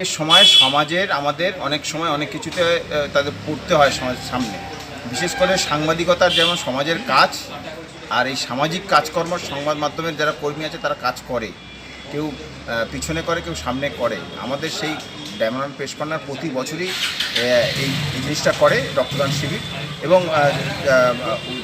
সময় সমাজের, আমাদের অনেক সময় অনেক কিছুতে তাদের পড়তে হয় সমাজের সামনে। বিশেষ করে সাংবাদিকতার যেমন সমাজের কাজ, আর এই সামাজিক কাজকর্ম সংবাদ মাধ্যমের যারা কর্মী আছে তারা কাজ করে। কেউ পিছনে করে, কেউ সামনে করে। আমাদের সেই ডায়মন্ড পেশ কর্নার প্রতি বছরই এই জিনিসটা করে রক্তদান শিবির এবং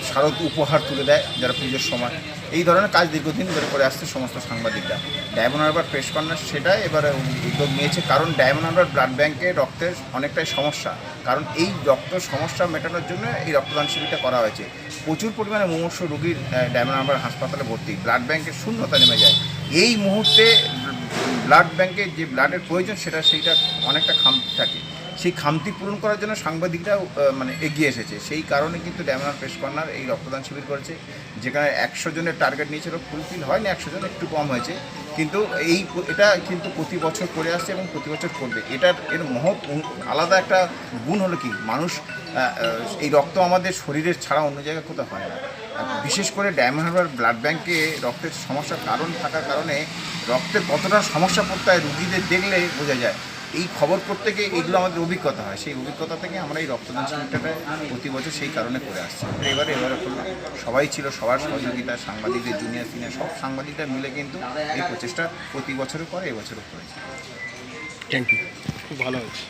শারদ উপহার তুলে দেয় যারা পুজোর সময়। এই ধরনের কাজ দীর্ঘদিন ধরে করে আসছে সমস্ত সাংবাদিকরা। ডায়মন্ড হারবার প্রেস কর্নার সেটা এবার উদ্যোগ নিয়েছে, কারণ ডায়মন্ড হারবার ব্লাড ব্যাংকে রক্তের অনেকটাই সমস্যা। কারণ এই রক্ত সমস্যা মেটানোর জন্য এই রক্তদান শিবিরটা করা হয়েছে। প্রচুর পরিমাণে মুমূর্ষ রোগীর ডায়মন্ড হারবার হাসপাতালে ভর্তি। ব্লাড ব্যাংকের শূন্যতা নেমে যায়। এই মুহূর্তে ব্লাড ব্যাংকে যে ব্লাডের প্রয়োজন সেটা সেইটা অনেকটা খামতি থাকে। সেই খামতি পূরণ করার জন্য সাংবাদিকরাও আহ, মানে এগিয়ে এসেছে। সেই কারণে কিন্তু ড্যামনার প্রেস কর্নার এই রক্তদান শিবির করেছে যেখানে একশো জনের টার্গেট নিয়েছিল ফুলফিল হয়নি একশো জন একটু কম হয়েছে। কিন্তু এই এটা কিন্তু প্রতি বছর করে আসছে এবং প্রতি বছর করবে। এটার এর মহৎ আলাদা একটা গুণ হলো কি? মানুষ এই রক্ত আমাদের শরীরের ছাড়া অন্য জায়গায় কোথাও হয় না। বিশেষ করে ডায়মন্ড হারবার ব্লাড ব্যাংকে রক্তের সমস্যার কারণ থাকার কারণে রক্তের কতটা সমস্যা পড়তে হয় রুগীদের দেখলে বোঝা যায়। এই খবর প্রত্যেকে এগুলো আমাদের অভিজ্ঞতা হয়। সেই অভিজ্ঞতা থেকে আমরা এই রক্তদান শিবিরটাটা প্রতি বছর সেই কারণে করে আসছি। এবারে এবারে করলাম সবাই ছিল সবার সহযোগিতা সাংবাদিকদের জুনিয়র সিনিয়র সব সাংবাদিকরা মিলে কিন্তু এই প্রচেষ্টা প্রতি বছরও করে এবছরও করেছে। থ্যাংক ইউ খুব ভালো হয়েছে।